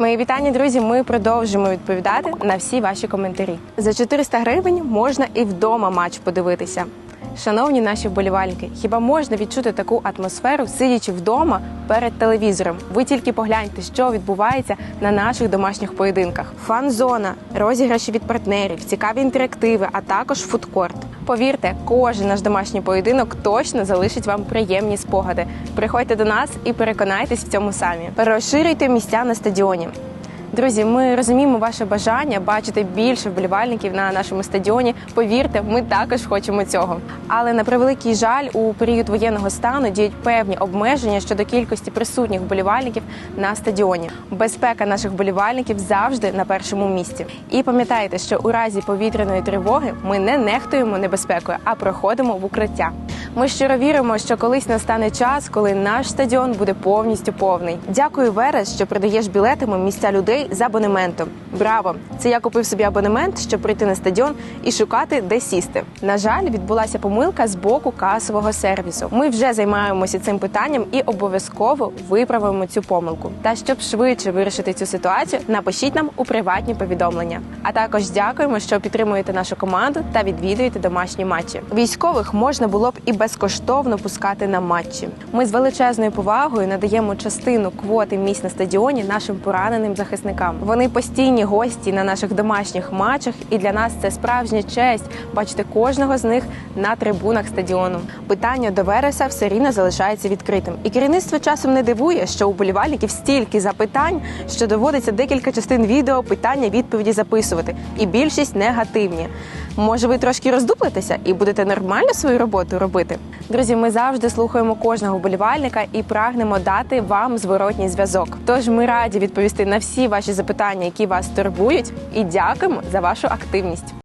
Мої вітання, друзі. Ми продовжуємо відповідати на всі ваші коментарі. За 400 гривень можна і вдома матч подивитися. Шановні наші вболівальники, хіба можна відчути таку атмосферу, сидячи вдома перед телевізором? Ви тільки погляньте, що відбувається на наших домашніх поєдинках: фан-зона, розіграші від партнерів, цікаві інтерактиви, а також фудкорт. Повірте, кожен наш домашній поєдинок точно залишить вам приємні спогади. Приходьте до нас і переконайтесь в цьому самі. Розширюйте місця на стадіоні. Друзі, ми розуміємо ваше бажання бачити більше вболівальників на нашому стадіоні. Повірте, ми також хочемо цього. Але на превеликий жаль, у період воєнного стану діють певні обмеження щодо кількості присутніх вболівальників на стадіоні. Безпека наших вболівальників завжди на першому місці. І пам'ятайте, що у разі повітряної тривоги ми не нехтуємо небезпекою, а проходимо в укриття. Ми щиро віримо, що колись настане час, коли наш стадіон буде повністю повний. Дякую, Верес, що продаєш білетами місця людей з абонементом. Браво! Це я купив собі абонемент, щоб прийти на стадіон і шукати, де сісти. На жаль, відбулася помилка з боку касового сервісу. Ми вже займаємося цим питанням і обов'язково виправимо цю помилку. Та щоб швидше вирішити цю ситуацію, напишіть нам у приватні повідомлення. А також дякуємо, що підтримуєте нашу команду та відвідуєте домашні матчі. Військових можна було б і безкоштовно пускати на матчі. Ми з величезною повагою надаємо частину квоти місць на стадіоні нашим пораненим захисникам. Вони постійні гості на наших домашніх матчах, і для нас це справжня честь бачити кожного з них на трибунах стадіону. Питання до Вереса все рівно залишається відкритим. І керівництво часом не дивує, що у болівальників стільки запитань, що доводиться декілька частин відео питання відповіді записувати, і більшість негативні. Може, ви трошки роздуплитеся і будете нормально свою роботу робити? Друзі, ми завжди слухаємо кожного вболівальника і прагнемо дати вам зворотній зв'язок. Тож ми раді відповісти на всі ваші запитання, які вас турбують, і дякуємо за вашу активність.